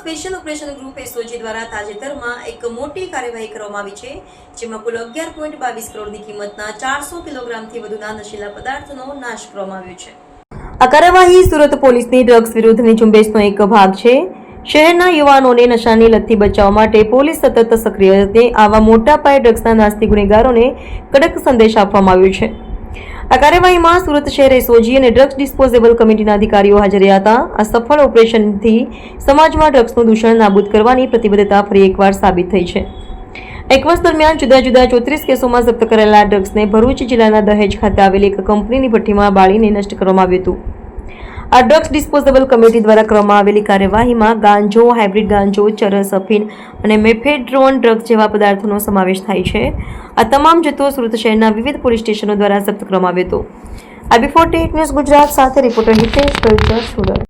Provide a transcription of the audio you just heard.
Special operation group SOG દ્વારા તાજેતરમાં એક મોટી કાર્યવાહી કરવામાં આવી છે, જેમાં કુલ અગિયાર પોઈન્ટ બાવીસ કરોડની કિંમતના ચારસો કિલોગ્રામથી વધુના નશીલા પદાર્થનો નાશ કરવામાં આવ્યો છે. આ કાર્યવાહી સુરત પોલીસની ડ્રગ્સ વિરુદ્ધની ઝુંબેશનો એક ભાગ છે. શહેરના યુવાનોને નશાની લતથી બચાવવા માટે પોલીસ સતત સક્રિય રીતે આવા મોટા પાયે ડ્રગ્સના નાસ્તી ગુનેગારોને કડક સંદેશ આપવામાં આવ્યો છે. આ કાર્યવાહીમાં સુરત શહેર એસઓજી અને ડ્રગ્સ ડિસ્પોઝેબલ કમિટીના અધિકારીઓ હાજર રહ્યા હતા. આ સફળ ઓપરેશનથી સમાજમાં ડ્રગ્સનું દૂષણ નાબૂદ કરવાની પ્રતિબદ્ધતા ફરી એકવાર સાબિત થઈ છે. એક વર્ષ દરમિયાન જુદા જુદા ચોત્રીસ કેસોમાં જપ્ત કરેલા ડ્રગ્સને ભરૂચ જિલ્લાના દહેજ ખાતે આવેલી એક કંપનીની ભઠ્ઠીમાં બાળીને નષ્ટ કરવામાં આવ્યું હતું. આ ડ્રગ્સ ડિસ્પોઝેબલ કમિટી દ્વારા કરવામાં આવેલી કાર્યવાહીમાં ગાંજો, હાઇબ્રિડ ગાંજો ચરસ અફીન અને મેફેડ્રોન ડ્રગ્સ જેવા પદાર્થોનો સમાવેશ થાય છે. આ તમામ જથ્થો સુરત શહેરના વિવિધ પોલીસ સ્ટેશનો દ્વારા જપ્ત કરવામાં આવ્યો હતો. આ બિફોર ટેટ ન્યૂઝ ગુજરાત સાથે રિપોર્ટર હિતેશ કલ્ચર સુરત.